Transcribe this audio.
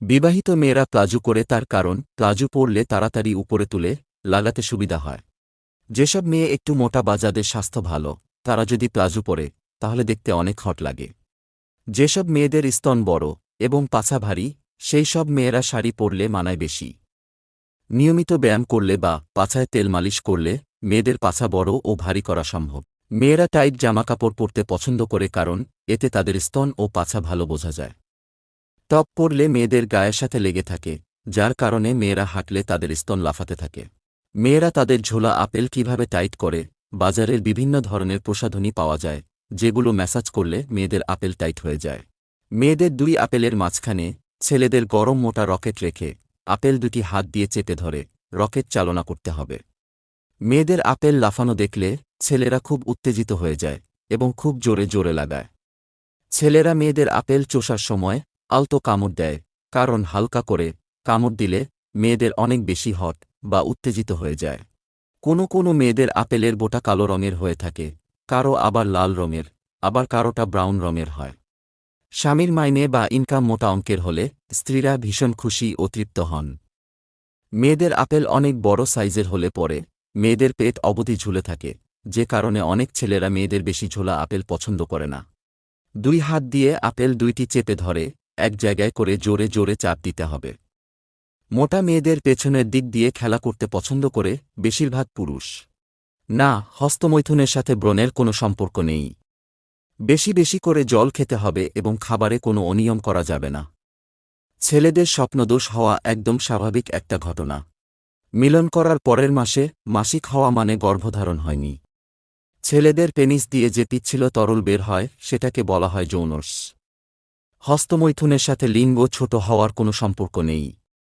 বিবাহিত মেয়েরা প্লাজু করে তার কারণ প্লাজু পরলে তাড়াতাড়ি উপরে তুলে লাগাতে সুবিধা হয়। যেসব মেয়ে একটু মোটা বা যাদের স্বাস্থ্য ভালো, তারা যদি প্লাজু পরে, তাহলে দেখতে অনেক হট লাগে। যেসব মেয়েদের স্তন বড় এবং পাছা ভারী, সেই সব মেয়েরা শাড়ি পরলে মানায় বেশি। নিয়মিত ব্যায়াম করলে বা পাছায় তেল মালিশ করলে মেয়েদের পাছা বড় ও ভারী করা সম্ভব। মেয়েরা টাইট জামাকাপড় পরতে পছন্দ করে কারণ, এতে তাদের স্তন ও পাছা ভালো বোঝা যায়। টপ পরলে মেয়েদের গায়ের সাথে লেগে থাকে, যার কারণে মেয়েরা হাঁটলে তাদের স্তন লাফাতে থাকে। মেয়েরা তাদের ঝোলা আপেল কীভাবে টাইট করে, বাজারের বিভিন্ন ধরনের প্রসাধনী পাওয়া যায়, যেগুলো ম্যাসাজ করলে মেয়েদের আপেল টাইট হয়ে যায়। মেয়েদের দুই আপেলের মাঝখানে, ছেলেদের গরম মোটা রকেট রেখে, আপেল দুটি হাত দিয়ে চেপে ধরে, রকেট চালনা করতে হবে। মেয়েদের আপেল লাফানো দেখলে, ছেলেরা খুব উত্তেজিত হয়ে যায় এবং খুব জোরে জোরে লাগায়। ছেলেরা মেয়েদের আপেল চোষার সময় আলতো কামড় দেয়, কারণ হালকা করে কামড় দিলে মেয়েদের অনেক বেশি হট বা উত্তেজিত হয়ে যায়। কোনো কোনো মেয়েদের আপেলের বোটা কালো রঙের হয়ে থাকে, কারও আবার লাল রঙের, আবার কারোটা ব্রাউন রঙের হয়। স্বামীর মাইনে বা ইনকাম মোটা অঙ্কের হলে স্ত্রীরা ভীষণ খুশি ও তৃপ্ত হন। মেয়েদের আপেল অনেক বড় সাইজের হলে পরে মেয়েদের পেট অবধি ঝুলে থাকে, যে কারণে অনেক ছেলেরা মেয়েদের বেশি ঝোলা আপেল পছন্দ করে না। দুই হাত দিয়ে আপেল দুইটি চেপে ধরে এক জায়গায় করে জোরে জোরে চাপ দিতে হবে। মোটা মেয়েদের পেছনের দিক দিয়ে খেলা করতে পছন্দ করে বেশিরভাগ পুরুষ। না, হস্তমৈথুনের সাথে ব্রণের কোনো সম্পর্ক নেই। বেশি বেশি করে জল খেতে হবে এবং খাবারে কোনো অনিয়ম করা যাবে না। ছেলেদের স্বপ্নদোষ হওয়া একদম স্বাভাবিক একটা ঘটনা। মিলন করার পরের মাসে মাসিক হওয়া মানে গর্ভধারণ হয়নি। ছেলেদের পেনিস দিয়ে যে পিচ্ছিল তরল বের হয়, সেটাকে বলা হয় যৌনস। হস্তমৈথুনের সাথে লিঙ্গ ছোট হওয়ার কোনো সম্পর্ক নেই।